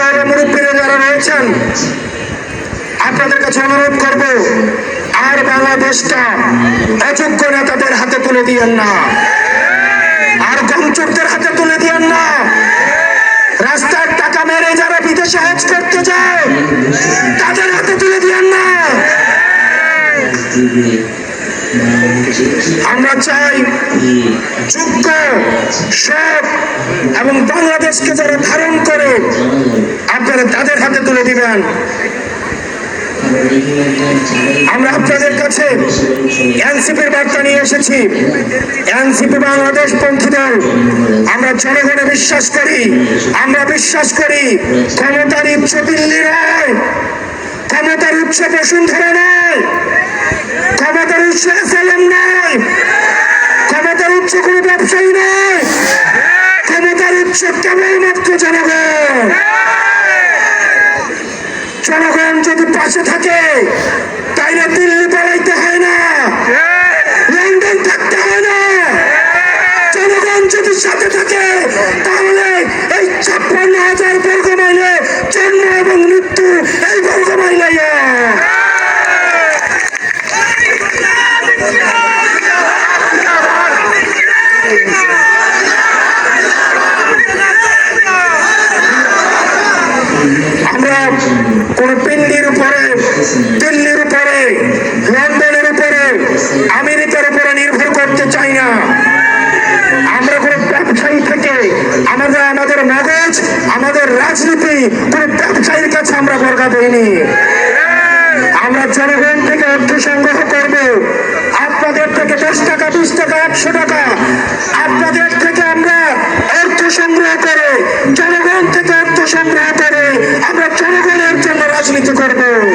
টাকা মুরব্বীরা যারা রয়েছেন। আপনাদের কাছে অনুরোধ করব, আর বাংলাদেশটা অযোগ্য নেতাদের হাতে তুলে দিয়েন না। আর গমচোরদের হাতে তুলে দিয়েন না। রাস্তার টাকা মেরে যারা বিদেশে হজ করতে যায়, তাদের হাতে তুলে দিয়েন না। আমরা চাই যোগ্য, সৎ এবং বাংলাদেশকে যারা ধারণ করে আপনারা তাদের হাতে তুলে দিবেন। আমরা আপনাদের কাছে এনসিপির বার্তা নিয়ে এসেছি। এনসিপি বাংলাদেশ পন্থী দল। আমরা জনগণে বিশ্বাস করি। আমরা বিশ্বাস করি ক্ষমতার উচ্চ দিল্লি নয় ক্ষমতার উচ্চ বসুন্ধরা নয়। ক্ষমতার উচ্চ এসএলএম নয়। ক্ষমতার উচ্চ কোনো ব্যবসায়ী নয়। ক্ষমতার উচ্চ কেবলমাত্র জনগণ জনগণ যদি পাশে থাকে। তাই না দিল্লি পালাইতে হয় না? লন্ডন থাকতে হয় না? জনগণ যদি সাথে থাকে তাহলে আমরা কোন পিন্ডির উপরে, দিল্লির উপরে, লন্ডনের উপরে, আমেরিকার উপরে নির্ভর করতে চাই না। আমরা কোন ব্যবসায়ী থেকে, আমাদের আমাদের মগজ আমাদের রাজনীতি, কোন ব্যবসায়ীর কাছে আমরা বর্গা দেইনি। আমরা জনগণ থেকে অর্থ সংগ্রহ করব। আপনাদের থেকে দশ টাকা, বিশ টাকা, একশো টাকা। আপনাদের থেকে আমরা অর্থ সংগ্রহ করে জনগণ